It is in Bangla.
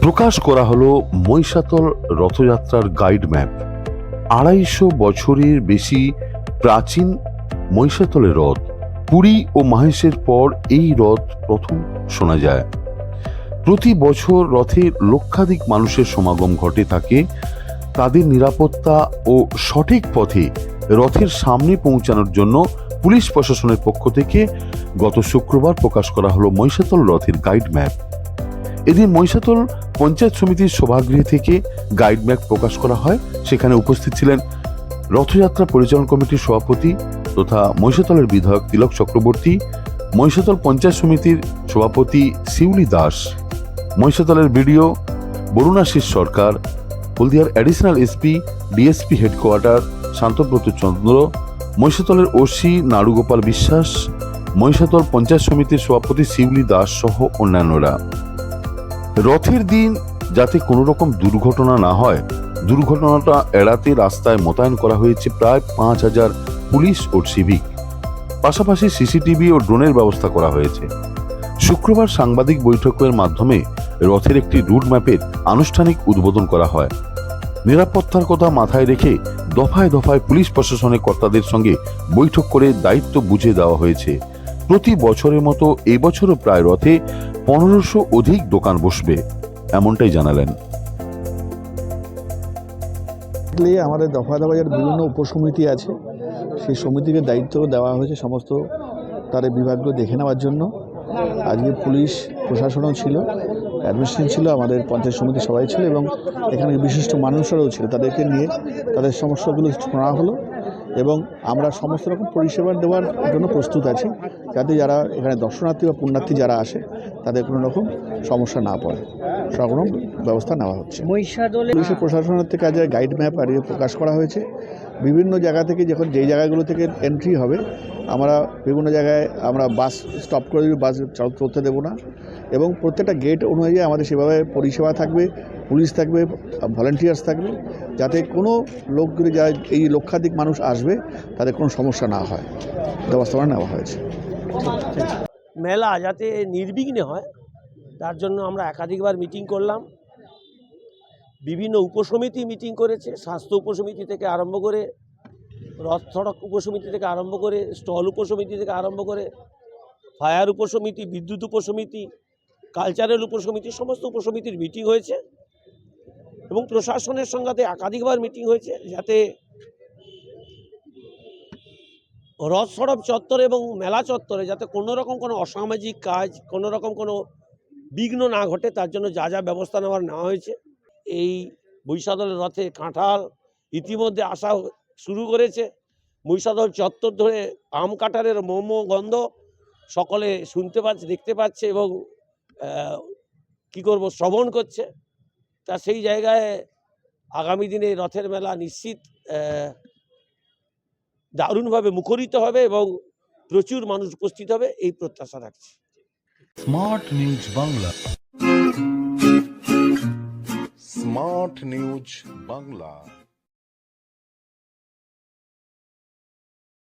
প্রকাশ করা হলো মহিষাতল রথযাত্রার গাইড ম্যাপ আড়াইশো বছরের বেশি প্রাচীন মহিষাতলের রথ, পুরী ও মাহেশের পর এই রথ প্রথম শোনা যায়। প্রতি বছর রথে লক্ষাধিক মানুষের সমাগম ঘটে থাকে। তাদের নিরাপত্তা ও সঠিক পথে রথের সামনে পৌঁছানোর জন্য পুলিশ প্রশাসনের পক্ষ থেকে গত শুক্রবার প্রকাশ করা হলো মহিষাতল রথের গাইড ম্যাপ এদিন মহিষাতল পঞ্চায়েত সমিতির সভাগৃহে থেকে গাইড ম্যাপ প্রকাশ করা হয়। সেখানে উপস্থিত ছিলেন রথযাত্রা পরিচালন কমিটির সভাপতি তথা মহিষাতলের বিধায়ক তিলক চক্রবর্তী, মহিষাতল পঞ্চায়েত সমিতির সভাপতি শিউলি দাস, মহিষাতলের BDO Barunashis Sarkar, হলদিয়ার additional SP DSP headquarter Santabrata Chandra মহিষাতলের OC Narugopal Biswas মহিষাতল panchayat সমিতির সভাপতি শিউলি দাস সহ অন্যান্যরা। রথের দিন যাতে কোনো রকম দুর্ঘটনা না হয়, দুর্ঘটনাটা এড়াতে রাস্তায় মোতায়েন করা হয়েছে প্রায় পাঁচ হাজার পুলিশ ও সিভিক। পাশাপাশি সিসিটিভি ও ড্রোনের ব্যবস্থা করা হয়েছে। শুক্রবার সাংবাদিক বৈঠকের মাধ্যমে রথের একটি রুট ম্যাপের আনুষ্ঠানিক উদ্বোধন করা হয়। নিরাপত্তার কথা মাথায় রেখে দফায় দফায় পুলিশ প্রশাসনের কর্তাদের সঙ্গে বৈঠক করে দায়িত্ব বুঝে দেওয়া হয়েছে। প্রতি বছরের মতো এবছরও প্রায় রথে পনেরোশো অধিক দোকান বসবে, এমনটাই জানালেন। আমাদের দফা দফা যার বিভিন্ন উপসমিতি আছে, সেই সমিতিকে দায়িত্ব দেওয়া হয়েছে সমস্ত তাদের বিভাগগুলো দেখে নেওয়ার জন্য। আজকে পুলিশ, প্রশাসনও ছিল। অ্যাডমিনিস্ট্রেশন ছিল আমাদের পঞ্চায়েত সমিতি সবাই ছিল এবং এখানে বিশিষ্ট মানুষরাও ছিল। তাদেরকে নিয়ে তাদের সমস্যাগুলো শোনা হলো এবং আমরা সমস্ত রকম পরিষেবা দেওয়ার জন্য প্রস্তুত আছি যাতে যারা এখানে দর্শনার্থী বা পুণ্যার্থী যারা আসে তাদের কোনো রকম সমস্যা না পড়ে। সব রকম ব্যবস্থা নেওয়া হচ্ছে। পুলিশের প্রশাসনের থেকে আজ গাইড ম্যাপ আর প্রকাশ করা হয়েছে। বিভিন্ন জায়গা থেকে যখন যেই জায়গাগুলো থেকে এন্ট্রি হবে আমরা বিভিন্ন জায়গায় আমরা বাস স্টপ করে দেবো বাস চল- চলতে দেবো না। এবং প্রত্যেকটা গেট অনুযায়ী আমাদের সেভাবে পরিষেবা থাকবে পুলিশ থাকবে ভলেন্টিয়ার্স থাকবে, যাতে কোনো লোকগুলি যা এই লক্ষাধিক মানুষ আসবে তাদের কোনো সমস্যা না হয়। ব্যবস্থাপনা নেওয়া হয়েছে। মেলা যাতে নির্বিঘ্নে হয়, তার জন্য আমরা একাধিকবার মিটিং করলাম। বিভিন্ন উপসমিতি মিটিং করেছে, স্বাস্থ্য উপসমিতি থেকে আরম্ভ করে রথ সড়ক উপসমিতি থেকে আরম্ভ করে, স্টল উপসমিতি থেকে আরম্ভ করে, ফায়ার উপসমিতি, বিদ্যুৎ উপসমিতি, কালচারাল উপসমিতি, সমস্ত উপসমিতির মিটিং হয়েছে এবং প্রশাসনের সঙ্গে একাধিকবার মিটিং হয়েছে যাতে রথ সড়ক চত্বরে এবং মেলা চত্বরে যাতে কোনো রকম কোনো অসামাজিক কাজ, কোনো রকম কোনো বিঘ্ন না ঘটে, তার জন্য যা যা ব্যবস্থা নেওয়ার নেওয়া হয়েছে। এই বৈশাদলের রথে কাঁঠাল ইতিমধ্যে আসা শুরু করেছে। মহিষাদল চত্বর ধরে আম কাটারের মোমো গন্ধ সকলে শুনতে পাচ্ছে, দেখতে পাচ্ছে এবং কি করব, শ্রবণ করছে। তা সেই জায়গায় আগামী দিনে রথের মেলা নিশ্চিত দারুণভাবে মুখরিত হবে এবং প্রচুর মানুষ উপস্থিত হবে, এই প্রত্যাশা রাখছি। Smart news Bangla. Smart news Bangla.